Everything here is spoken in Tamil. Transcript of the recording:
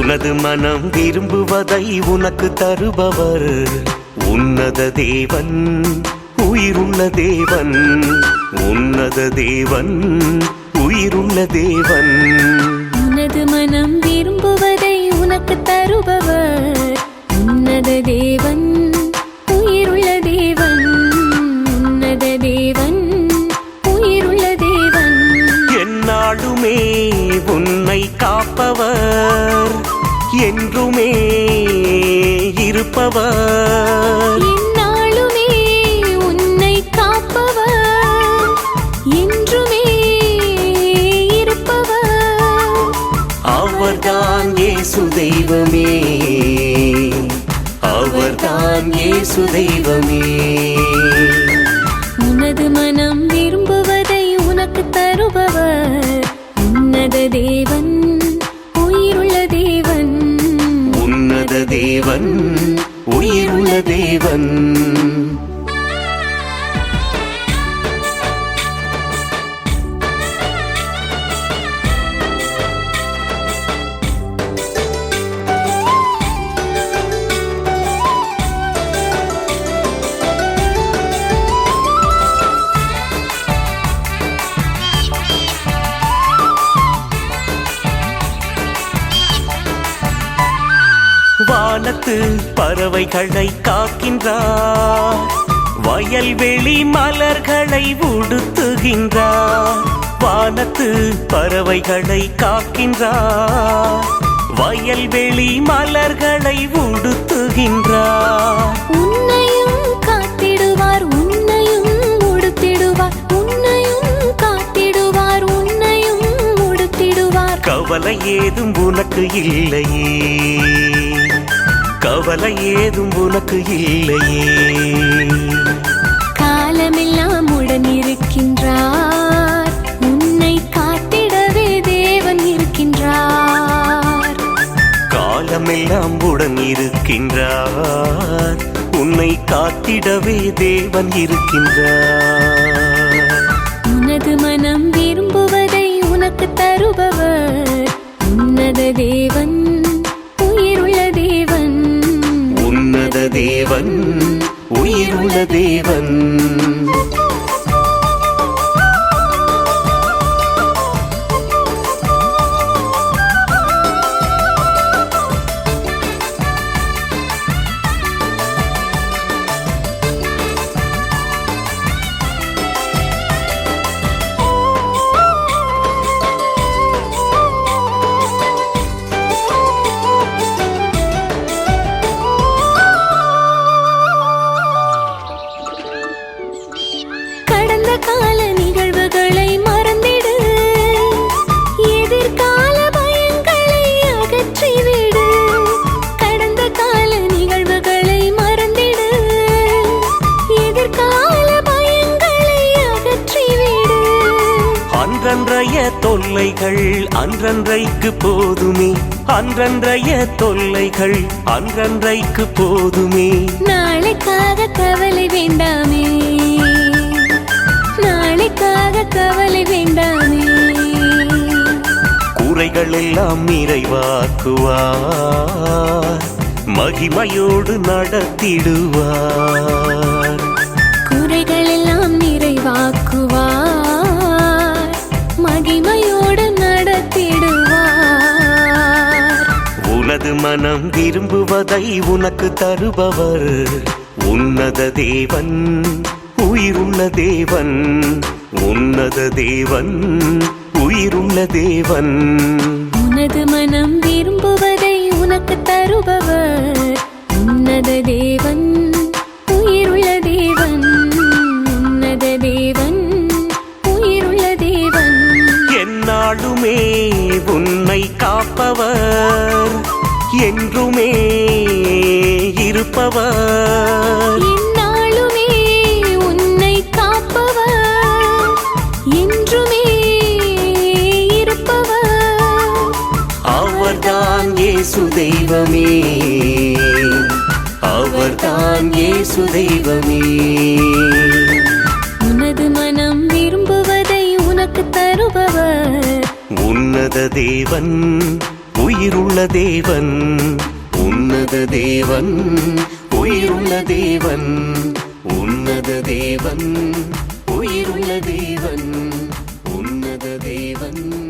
உனது மனம் விரும்புவதை உனக்கு தருபவர். உன்னத தேவன் உயிருள்ள தேவன். உன்னத தேவன் உயிருள்ள தேவன். உனது மனம் விரும்புவதை உனக்கு தருபவர். உன்னத தேவன் உயிருள்ள தேவன். உன்னத தேவன் உயிருள்ள தேவன். என்னாலுமே உன்னை காப்பவர். என்றுமே இருப்பவர். எந்நாளுமே உன்னை காப்பவர். என்றுமே இருப்பவர். அவர்தான் இயேசு தெய்வமே. அவர்தான் இயேசு தெய்வமே. உனது மனம் விரும்புவதை உனக்கு தருபவர். உன்னத தேவன் உயிருள்ள தேவன் வானத்து பறவைகளை காக்கின்றார் வயல்வெளி மலர்களை உடுத்துகின்றார். வானத்து பறவைகளை காக்கின்றார். வயல்வெளி மலர்களை உடுத்துகின்றார். உன்னையும் காத்திடுவார் உன்னையும் உடுத்திடுவார். உன்னையும் காத்திடுவார் உன்னையும் உடுத்திடுவார். கவலை ஏதும் உனக்கு இல்லையே. கவலை ஏதும் உனக்கு இல்லையே. காலமெல்லாம் உடன் இருக்கின்றார் உன்னை காத்திடவே தேவன் இருக்கின்றார். காலமெல்லாம் உடன் இருக்கின்றார் உன்னை காத்திடவே தேவன் இருக்கின்றார். உனது மனம் விரும்புவதை உனக்கு தருபவர். உன்னத தேவன் தேவன் உயிருள்ள தேவன். அன்றன்றைக்கு போதுமே அன்றன்றைய தொல்லைகள் அன்றன்றைக்கு போதுமே. நாளைக்காக கவலை வேண்டாமே நாளைக்காக கவலை வேண்டாமே. குறைகள் எல்லாம் நிறைவாக்குவார் மகிமையோடு நடத்திடுவார். மனம் விரும்புவதை உனக்கு தருபவர். உன்னத தேவன் உயிருள்ள தேவன். உன்னத தேவன் உயிருள்ள தேவன். உனது மனம் விரும்புவதை உனக்கு தருபவர். உன்னத தேவன் உயிருள்ள தேவன். உன்னத தேவன் உயிருள்ள தேவன். என்னாலுமே உன்னை காப்பவர். என்றுமே இருப்பவர். எந்நாளுமே உன்னை காப்பவர். என்றுமே இருப்பவர். அவர்தான் இயேசு தெய்வமே. அவர்தான் இயேசு தெய்வமே. உனது மனம் விரும்புவதை உனக்கு தருபவர். உன்னத தேவன் உயிருள்ள தேவன். உன்னத தேவன் உயிருள்ள தேவன். உன்னத தேவன் உயிருள்ள தேவன். உன்னத தேவன்.